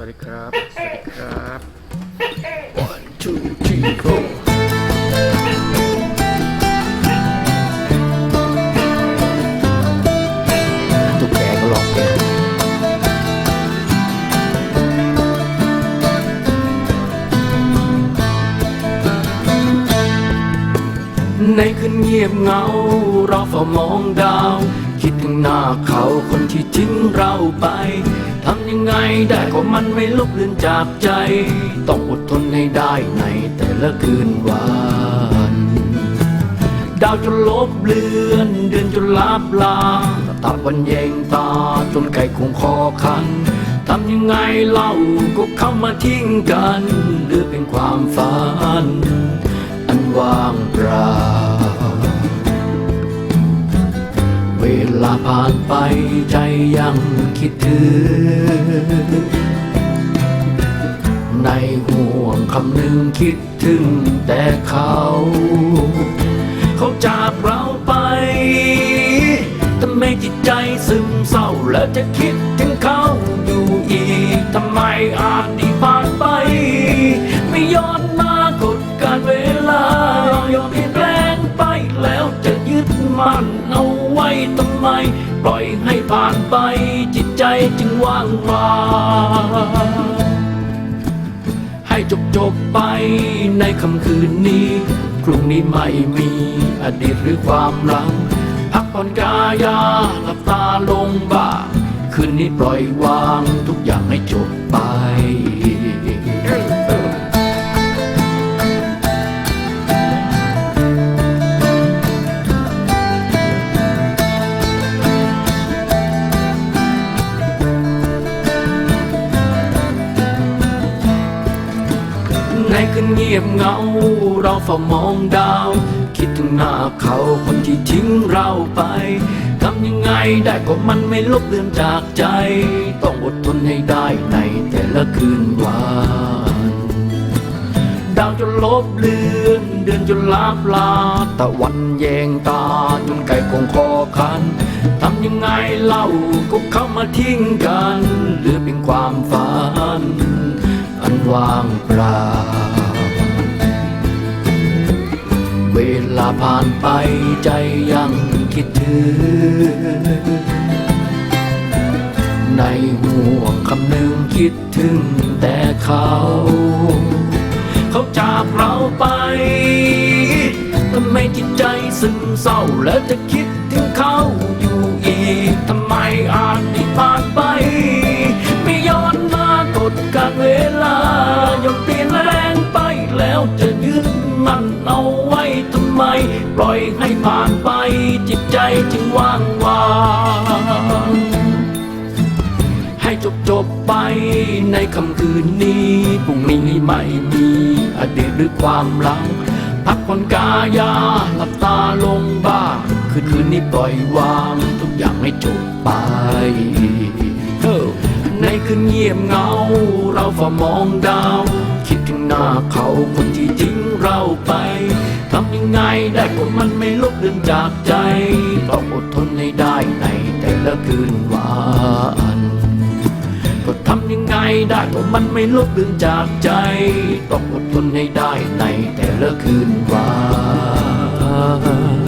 วัสดีครับ สวัสดีครับ one two three four ตุ๊กแกก็หลอกแกในคืนเงียบเหงา เราเฝ้ามองดาว คิดถึงหน้าเขาคนที่ทิ้งเราไป ทำยังไงได้ก็มันไม่ลุกเลือนจากใจ ต้องอดทนให้ได้ในแต่ละคืนวันดาวจนลบเลือนเดือนจนลับลาตะวันแยงตาจนไก่คงคอคันทำยังไงเล่าก็เข้ามาทิ้งกันหลือเป็นความฝัน อันว่างเปล่าาผ่านไปใจยังคิดถึง ในห่วงคำนึงคิดถึงแต่เขา เขาจากเราไปทำไมจิตใจซึมเศร้าและจะคิดถึงเขาอยู่อีกทำไมอาจที่ผ่านไป เอาไว้ทำไม ปล่อยให้ผ่านไป จิตใจจึงว่างเปล่าให้จบจบไปในค่ำคืนนี้พรุ่งนี้ไม่มีอดีตหรือความหลัง พักผ่อนกายาหลับตาลงบ้าคืนนี้ปล่อยวางทุกอย่างให้จบไป ในคืนเงียบเงา เราเฝ้ามองดาว คิดถึงหน้าเขาคนที่ทิ้งเราไปทำยังไงได้ก็มันไม่ลบเลือนจากใจ ต้องอดทนให้ได้ในแต่ละคืนวันดาวจนลบเลือนเดือนจนลับลาตะวันแยงตาจนไก่คงคอคันทำยังไงเล่าก็เข้ามาทิ้งกันเหลือเป็นความฝัน อันว่างเปล่า ผ่านไปใจยังคิดถึง ในห่วงคำหนึ่งคิดถึงแต่เขา เขาจากเราไปทำไมจิตใจซึมเศร้าแล้วจะคิด ทำไม ปล่อยให้ผ่านไป จิตใจจึงว่างวางให้จบจบไปในค่ำคืนนี้พรุ่งนี้ไม่มีอดีตหรือความหลัง พักผ่อนกายาหลับตาลงบ้างคืนคืนนี้ปล่อยวาง ทุกอย่างให้จบไปเฮ้อในคืนเงียบเงา เราเฝ้ามองดาว คิดถึงหน้าเขาคนที่ทิ้งเราไปำยังไงได้ผมมันไม่ลบเลือนจากใจ ต้องอดทนให้ได้ในแต่ละคืนวันก็ทำยังไงได้ผมมันไม่ลบเลือนจากใจ ต้องอดทนให้ได้ในแต่ละคืนวัน